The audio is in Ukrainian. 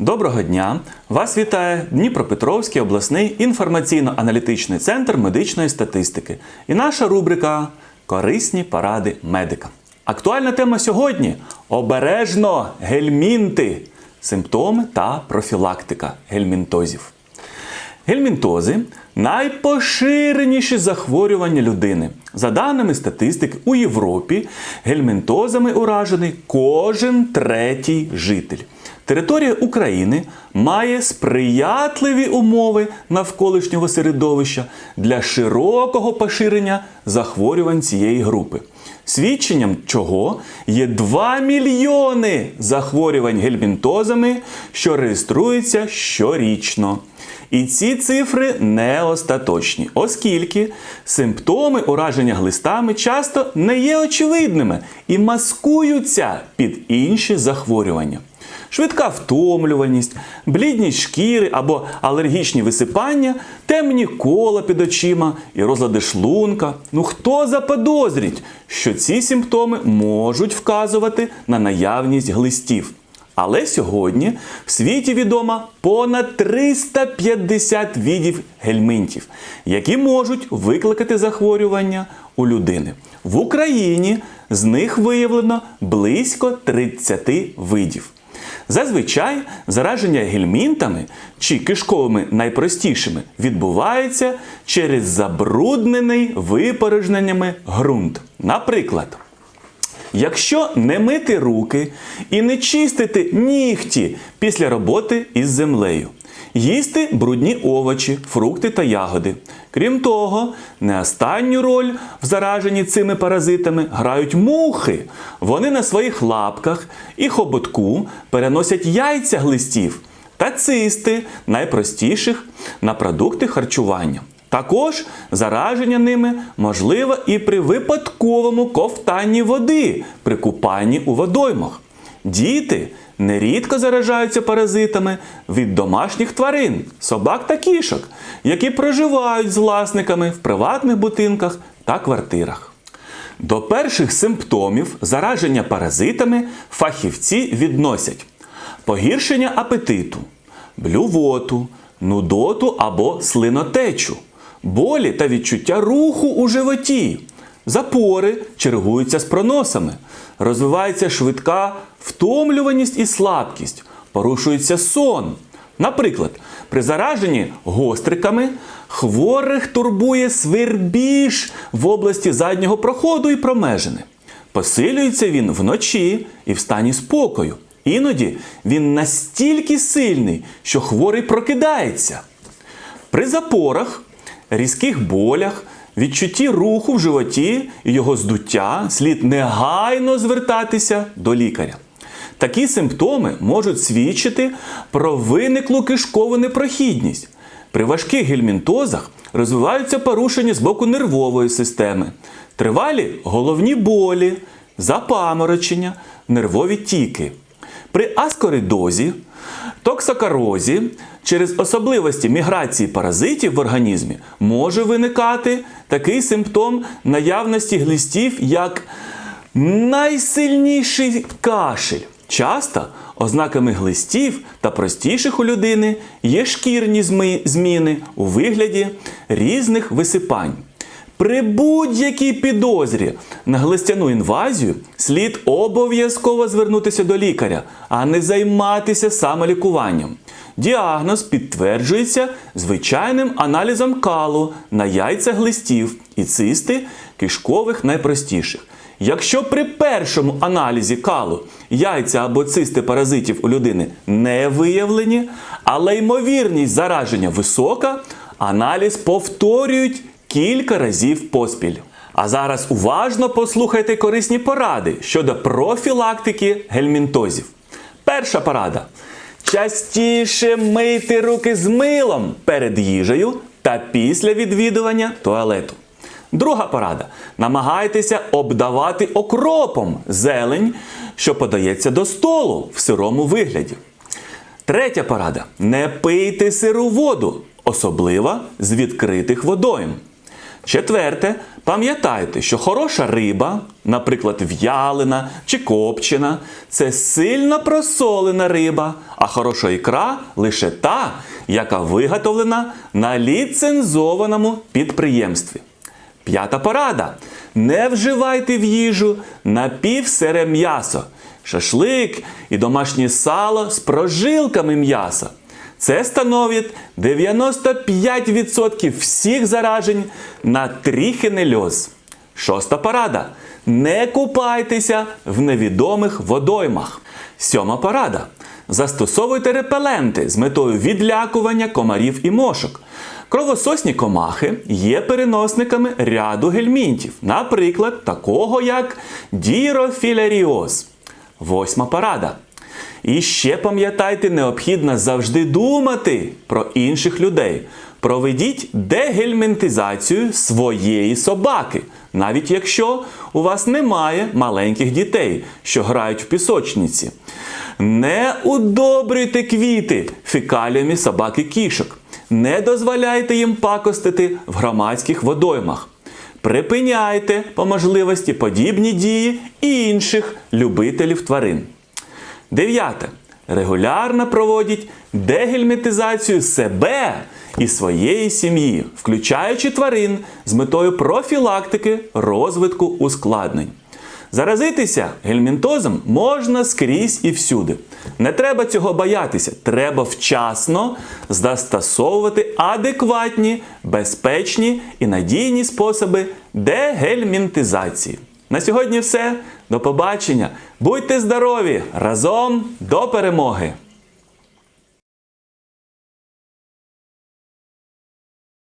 Доброго дня! Вас вітає Дніпропетровський обласний інформаційно-аналітичний центр медичної статистики і наша рубрика Корисні поради медика. Актуальна тема сьогодні обережно гельмінти, симптоми та профілактика гельмінтозів. Гельмінтози найпоширеніші захворювання людини. За даними статистики, у Європі гельмінтозами уражений кожен третій житель. Територія України має сприятливі умови навколишнього середовища для широкого поширення захворювань цієї групи. Свідченням чого є 2 мільйони захворювань гельмінтозами, що реєструються щорічно. І ці цифри не остаточні, оскільки симптоми ураження глистами часто не є очевидними і маскуються під інші захворювання. Швидка втомлюваність, блідність шкіри або алергічні висипання, темні кола під очима і розлади шлунка. Ну хто заподозрить, що ці симптоми можуть вказувати на наявність глистів? Але сьогодні в світі відомо понад 350 видів гельминтів, які можуть викликати захворювання у людини. В Україні з них виявлено близько 30 видів. Зазвичай зараження гельмінтами чи кишковими найпростішими відбувається через забруднений випорожненнями ґрунт. Наприклад, Якщо не мити руки і не чистити нігті після роботи із землею, їсти брудні овочі, фрукти та ягоди. Крім того, не останню роль в зараженні цими паразитами грають мухи. Вони на своїх лапках і хоботку переносять яйця глистів та цисти найпростіших на продукти харчування. Також зараження ними можливо і при випадковому ковтанні води при купанні у водоймах. Діти нерідко заражаються паразитами від домашніх тварин, собак та кішок, які проживають з власниками в приватних будинках та квартирах. До перших симптомів зараження паразитами фахівці відносять погіршення апетиту, блювоту, нудоту або слинотечу болі та відчуття руху у животі. Запори чергуються з проносами, розвивається швидка втомлюваність і слабкість, порушується сон. Наприклад, при зараженні гостриками хворих турбує свербіж в області заднього проходу і промежини. Посилюється він вночі і в стані спокою. Іноді він настільки сильний, що хворий прокидається. При запорах різких болях, відчутті руху в животі і його здуття слід негайно звертатися до лікаря. Такі симптоми можуть свідчити про виниклу кишкову непрохідність. При важких гельмінтозах розвиваються порушення з боку нервової системи, тривалі головні болі, запаморочення, нервові тіки. При аскоридозі, токсокарозі через особливості міграції паразитів в організмі може виникати такий симптом наявності глистів, як найсильніший кашель. Часто ознаками глистів та простіших у людини є шкірні зміни у вигляді різних висипань. При будь-якій підозрі на глистяну інвазію слід обов'язково звернутися до лікаря, а не займатися самолікуванням. Діагноз підтверджується звичайним аналізом калу на яйця глистів і цисти кишкових найпростіших. Якщо при першому аналізі калу яйця або цисти паразитів у людини не виявлені, але ймовірність зараження висока, аналіз повторюють кілька разів поспіль. А зараз уважно послухайте корисні поради щодо профілактики гельмінтозів. Перша порада. Частіше мийте руки з милом перед їжею та після відвідування туалету. Друга порада. Намагайтеся обдавати окропом зелень, що подається до столу в сирому вигляді. Третя порада. Не пийте сиру воду, особливо з відкритих водойм. Четверте, пам'ятайте, що хороша риба, наприклад, в'ялена чи копчена, це сильно просолена риба, а хороша ікра лише та, яка виготовлена на ліцензованому підприємстві. П'ята порада. Не вживайте в їжу напівсире м'ясо, шашлик і домашнє сало з прожилками м'яса. Це становить 95% всіх заражень на трихінельоз. Шоста порада. Не купайтеся в невідомих водоймах. Сьома порада. Застосовуйте репеленти з метою відлякування комарів і мошок. Кровососні комахи є переносниками ряду гельмінтів, наприклад, такого як дірофіляріоз. Восьма порада. І ще пам'ятайте, необхідно завжди думати про інших людей. Проведіть дегельмінтизацію своєї собаки, навіть якщо у вас немає маленьких дітей, що грають в пісочниці. Не удобрюйте квіти фекаліями собаки кішок. Не дозволяйте їм пакостити в громадських водоймах. Припиняйте по можливості подібні дії інших любителів тварин. Дев'яте. Регулярно проводіть дегельмінтизацію себе і своєї сім'ї, включаючи тварин з метою профілактики розвитку ускладнень. Заразитися гельмінтозом можна скрізь і всюди. Не треба цього боятися. Треба вчасно застосовувати адекватні, безпечні і надійні способи дегельмінтизації. На сьогодні все. До побачення. Будьте здорові! Разом до перемоги!